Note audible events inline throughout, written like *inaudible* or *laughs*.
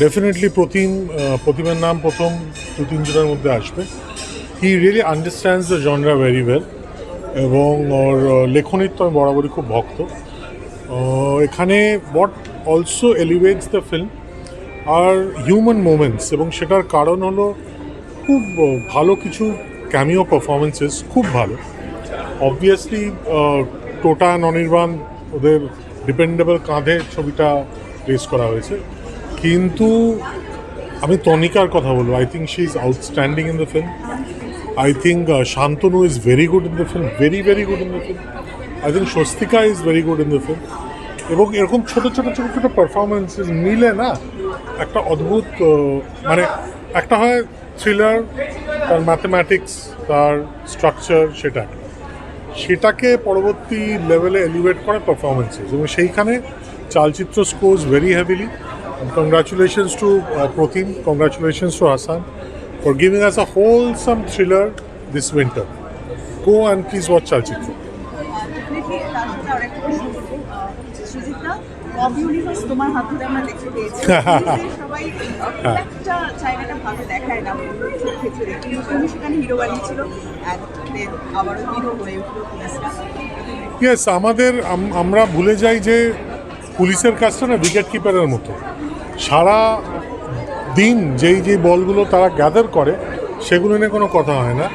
Definitely প্রতিম প্রতিমের নাম প্রথম দু তিনজনের মধ্যে আসবে। He really understands the genre very well এবং ওর লেখনীর তো আমি বরাবরই খুব ভক্ত। এখানে what also elevates the film are human moments এবং সেটার কারণ হলো খুব ভালো কিছু ক্যামিও পারফরমেন্সেস খুব ভালো। অবভিয়াসলি টোটা অনির্বাণ ওদের ডিপেন্ডেবল কাঁধে ছবিটা রেস করা হয়েছে। কিন্তু আমি তনিকার কথা বলব। I think she is outstanding in the film I think Shantanu is very good in the film very very good in the film I think Swastika is very good in the film এবং এরকম ছোটো ছোটো ছোটো ছোটো performances মিলে না একটা অদ্ভুত মানে একটা হয় থ্রিলার তার ম্যাথমেটিক্স তার স্ট্রাকচার সেটা। সেটাকে পরবর্তী লেভেলে এলিভেট করে পারফরমেন্সেস এবং সেইখানে চালচিত্র স্কোর্স ভেরি হেভিলি খুব *laughs* একটা জায়গাটা ভালো দেখায় না পুরুষের ক্ষেত্রে। কিন্তু তুমি সেখানে হিরো বানিয়েছিল অ্যান্ড দেন আবারও হিরো হয়ে উঠল পুলিশরা। ইয়েস আমাদের আমরা ভুলে যাই যে পুলিশের কাজটা না উইকেট কিপারের মতো। সারা দিন যেই যেই বলগুলো তারা গ্যাদার করে, সেগুলো নিয়ে কোনো কথা হয় না।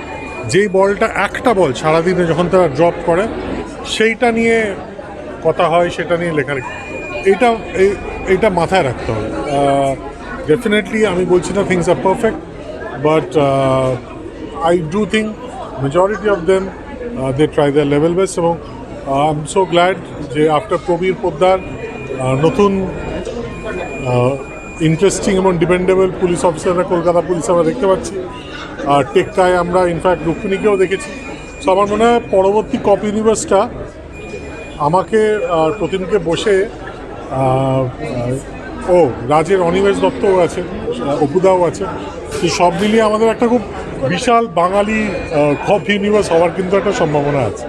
যেই বলটা একটা বল সারাদিনে যখন তারা ড্রপ করে, সেইটা নিয়ে কথা হয়, সেটা নিয়ে লেখালেখি এইটা এই- এইটা মাথায় রাখতে হবে। ডেফিনেটলি আমি বলছি না things are perfect but I do think majority of them they try the level best এবং আই এম সো গ্ল্যাড যে আফটার প্রবীর পোদ্দার নতুন ইন্টারেস্টিং এবং ডিপেন্ডেবল পুলিশ অফিসাররা কলকাতা পুলিশ আমরা দেখতে পাচ্ছি। আর টেক্কায় আমরা ইনফ্যাক্ট রুক্মিণীকেও দেখেছি। সো আমার মনে হয় পরবর্তী কপ ইউনিভার্সটা আমাকে আর প্রতিমকে বসে ও, রাজের অনিমেষ দত্তও আছে, অপুদাও আছে। তো সব মিলিয়ে আমাদের একটা খুব বিশাল বাঙালি কপ ইউনিভার্স হওয়ার কিন্তু একটা সম্ভাবনা আছে।